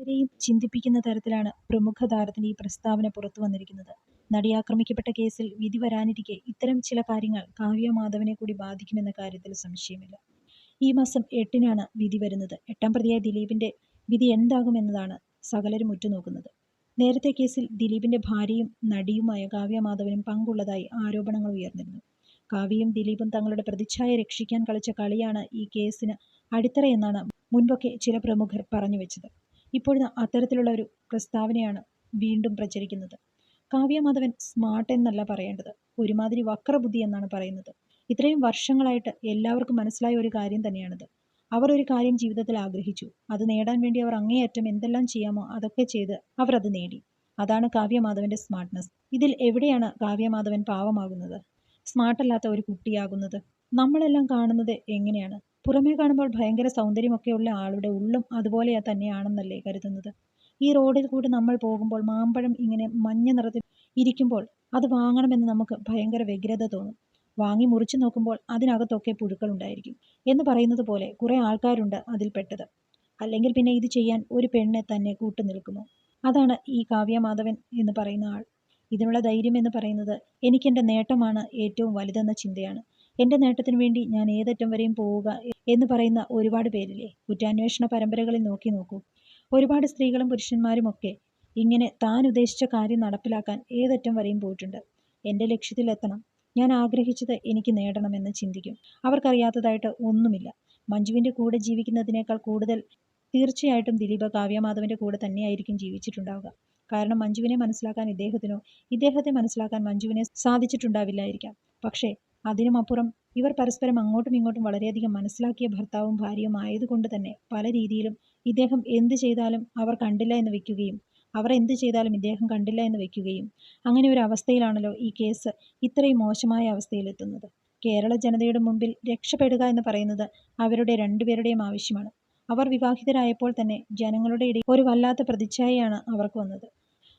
പലരെയും ചിന്തിപ്പിക്കുന്ന തരത്തിലാണ് പ്രമുഖ താരത്തിന്റെ ഈ പ്രസ്താവന പുറത്തു വന്നിരിക്കുന്നത്. നടി ആക്രമിക്കപ്പെട്ട കേസിൽ വിധി വരാനിരിക്കെ ഇത്തരം ചില കാര്യങ്ങൾ കാവ്യ മാധവനെ കൂടി ബാധിക്കുമെന്ന കാര്യത്തിൽ സംശയമില്ല. ഈ മാസം എട്ടിനാണ് വിധി വരുന്നത്. എട്ടാം പ്രതിയായ ദിലീപിന്റെ വിധി എന്താകുമെന്നതാണ് സകലരും ഉറ്റുനോക്കുന്നത്. നേരത്തെ കേസിൽ ദിലീപിന്റെ ഭാര്യയും നടിയുമായ കാവ്യ മാധവനും പങ്കുള്ളതായി ആരോപണങ്ങൾ ഉയർന്നിരുന്നു. കാവ്യയും ദിലീപും തങ്ങളുടെ പ്രതിച്ഛായ രക്ഷിക്കാൻ കളിച്ച കളിയാണ് ഈ കേസിന് അടിത്തറയെന്നാണ് മുൻപൊക്കെ ചില പ്രമുഖർ പറഞ്ഞുവെച്ചത്. ഇപ്പോഴിതാ അത്തരത്തിലുള്ള ഒരു പ്രസ്താവനയാണ് വീണ്ടും പ്രചരിക്കുന്നത്. കാവ്യമാധവൻ സ്മാർട്ട് എന്നല്ല പറയേണ്ടത്, ഒരുമാതിരി വക്രബുദ്ധി എന്നാണ് പറയുന്നത്. ഇത്രയും വർഷങ്ങളായിട്ട് എല്ലാവർക്കും മനസ്സിലായ ഒരു കാര്യം തന്നെയാണിത്. അവർ ഒരു കാര്യം ജീവിതത്തിൽ ആഗ്രഹിച്ചു. അത് നേടാൻ വേണ്ടി അവർ അങ്ങേയറ്റം എന്തെല്ലാം ചെയ്യാമോ അതൊക്കെ ചെയ്ത് അവർ അത് നേടി. അതാണ് കാവ്യമാധവന്റെ സ്മാർട്ട്നെസ്. ഇതിൽ എവിടെയാണ് കാവ്യമാധവൻ പാവമാകുന്നത്, സ്മാർട്ടല്ലാത്ത ഒരു കുട്ടിയാകുന്നത്? നമ്മളെല്ലാം കാണുന്നത് എങ്ങനെയാണ്? പുറമേ കാണുമ്പോൾ ഭയങ്കര സൗന്ദര്യമൊക്കെയുള്ള ആളുടെ ഉള്ളും അതുപോലെ തന്നെയാണെന്നല്ലേ കരുതുന്നത്? ഈ റോഡിൽ കൂടി നമ്മൾ പോകുമ്പോൾ മാമ്പഴം ഇങ്ങനെ മഞ്ഞ നിറത്തിൽ ഇരിക്കുമ്പോൾ അത് വാങ്ങണമെന്ന് നമുക്ക് ഭയങ്കര വ്യഗ്രത തോന്നും. വാങ്ങി മുറിച്ചു നോക്കുമ്പോൾ അതിനകത്തൊക്കെ പുഴുക്കളുണ്ടായിരിക്കും എന്ന് പറയുന്നത് പോലെ കുറെ ആൾക്കാരുണ്ട് അതിൽ പെട്ടത്. അല്ലെങ്കിൽ പിന്നെ ഇത് ചെയ്യാൻ ഒരു പെണ്ണ് തന്നെ കൂട്ടു നിൽക്കുമോ അതാണ് ഈ കാവ്യ മാധവൻ എന്ന് പറയുന്ന ആൾ. ഇതിനുള്ള ധൈര്യം എന്ന് പറയുന്നത് എനിക്കെന്റെ നേട്ടമാണ് ഏറ്റവും വലുതെന്ന ചിന്തയാണ്. എന്റെ നേട്ടത്തിനു വേണ്ടി ഞാൻ ഏതറ്റം വരെയും പോവുക എന്ന് പറയുന്ന ഒരുപാട് പേരില്ലേ. കുറ്റാന്വേഷണ പരമ്പരകളിൽ നോക്കി നോക്കൂ. ഒരുപാട് സ്ത്രീകളും പുരുഷന്മാരും ഒക്കെ ഇങ്ങനെ താൻ ഉദ്ദേശിച്ച കാര്യം നടപ്പിലാക്കാൻ ഏതറ്റം വരെയും പോയിട്ടുണ്ട്. എന്റെ ലക്ഷ്യത്തിലെത്തണം, ഞാൻ ആഗ്രഹിച്ചത് എനിക്ക് നേടണമെന്ന് ചിന്തിക്കും. അവർക്കറിയാത്തതായിട്ട് ഒന്നുമില്ല. മഞ്ജുവിന്റെ കൂടെ ജീവിക്കുന്നതിനേക്കാൾ കൂടുതൽ തീർച്ചയായിട്ടും ദിലീപ് കാവ്യമാധവന്റെ കൂടെ തന്നെയായിരിക്കും ജീവിച്ചിട്ടുണ്ടാവുക. കാരണം മഞ്ജുവിനെ മനസ്സിലാക്കാൻ ഇദ്ദേഹത്തിനോ ഇദ്ദേഹത്തെ മനസ്സിലാക്കാൻ മഞ്ജുവിനെ സാധിച്ചിട്ടുണ്ടാവില്ലായിരിക്കാം. പക്ഷേ അതിനുമപ്പുറം ഇവർ പരസ്പരം അങ്ങോട്ടും ഇങ്ങോട്ടും വളരെയധികം മനസ്സിലാക്കിയ ഭർത്താവും ഭാര്യയും ആയതുകൊണ്ട് തന്നെ പല രീതിയിലും ഇദ്ദേഹം എന്ത് ചെയ്താലും അവർ കണ്ടില്ല എന്ന് വയ്ക്കുകയും അവർ എന്ത് ചെയ്താലും ഇദ്ദേഹം കണ്ടില്ല എന്ന് വയ്ക്കുകയും അങ്ങനെ ഒരു അവസ്ഥയിലാണല്ലോ ഈ കേസ് ഇത്രയും മോശമായ അവസ്ഥയിലെത്തുന്നത്. കേരള ജനതയുടെ മുമ്പിൽ രക്ഷപ്പെടുക എന്ന് പറയുന്നത് അവരുടെ രണ്ടുപേരുടെയും ആവശ്യമാണ്. അവർ വിവാഹിതരായപ്പോൾ തന്നെ ജനങ്ങളുടെ ഇടയിൽ ഒരു വല്ലാത്ത പ്രതിച്ഛായയാണ് അവർക്ക് വന്നത്.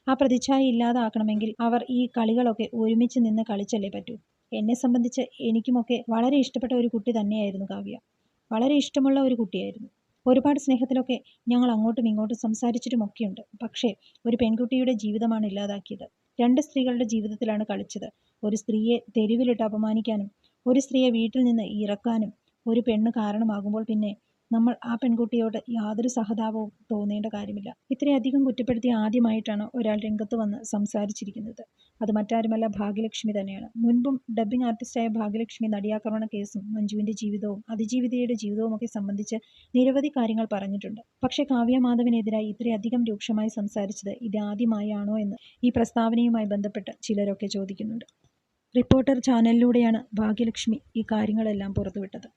ആ പ്രതിച്ഛായ ഇല്ലാതാക്കണമെങ്കിൽ അവർ ഈ കളികളൊക്കെ ഒരുമിച്ച് നിന്ന് കളിച്ചല്ലേ പറ്റൂ. എന്നെ സംബന്ധിച്ച് എനിക്കുമൊക്കെ വളരെ ഇഷ്ടപ്പെട്ട ഒരു കുട്ടി തന്നെയായിരുന്നു കാവ്യ. വളരെ ഇഷ്ടമുള്ള ഒരു കുട്ടിയായിരുന്നു. ഒരുപാട് സ്നേഹത്തിലൊക്കെ ഞങ്ങൾ അങ്ങോട്ടും ഇങ്ങോട്ടും സംസാരിച്ചിട്ടുമൊക്കെയുണ്ട്. പക്ഷേ ഒരു പെൺകുട്ടിയുടെ ജീവിതമാണ് ഇല്ലാതാക്കിയത്. രണ്ട് സ്ത്രീകളുടെ ജീവിതത്തിലാണ് കളിച്ചത്. ഒരു സ്ത്രീയെ തെരുവിലിട്ട് അപമാനിക്കാനും ഒരു സ്ത്രീയെ വീട്ടിൽ നിന്ന് ഇറക്കാനും ഒരു പെണ്ണ് കാരണമാകുമ്പോൾ പിന്നെ നമ്മൾ ആ പെൺകുട്ടിയോട് യാതൊരു സഹതാപവും തോന്നേണ്ട കാര്യമില്ല. ഇത്രയധികം കുറ്റപ്പെടുത്തി ആദ്യമായിട്ടാണ് ഒരാൾ രംഗത്ത് വന്ന് സംസാരിച്ചിരിക്കുന്നത്. അത് മറ്റാരുമല്ല ഭാഗ്യലക്ഷ്മി തന്നെയാണ്. മുൻപും ഡബ്ബിംഗ് ആർട്ടിസ്റ്റായ ഭാഗ്യലക്ഷ്മി നടിയാക്രമണ കേസും മഞ്ജുവിന്റെ ജീവിതവും അതിജീവിതയുടെ ജീവിതവും ഒക്കെ സംബന്ധിച്ച് നിരവധി കാര്യങ്ങൾ പറഞ്ഞിട്ടുണ്ട്. പക്ഷേ കാവ്യ മാധവനെതിരായി ഇത്രയധികം രൂക്ഷമായി സംസാരിച്ചത് ഇതാദ്യമായാണോ എന്ന് ഈ പ്രസ്താവനയുമായി ബന്ധപ്പെട്ട് ചിലരൊക്കെ ചോദിക്കുന്നുണ്ട്. റിപ്പോർട്ടർ ചാനലിലൂടെയാണ് ഭാഗ്യലക്ഷ്മി ഈ കാര്യങ്ങളെല്ലാം പുറത്തുവിട്ടത്.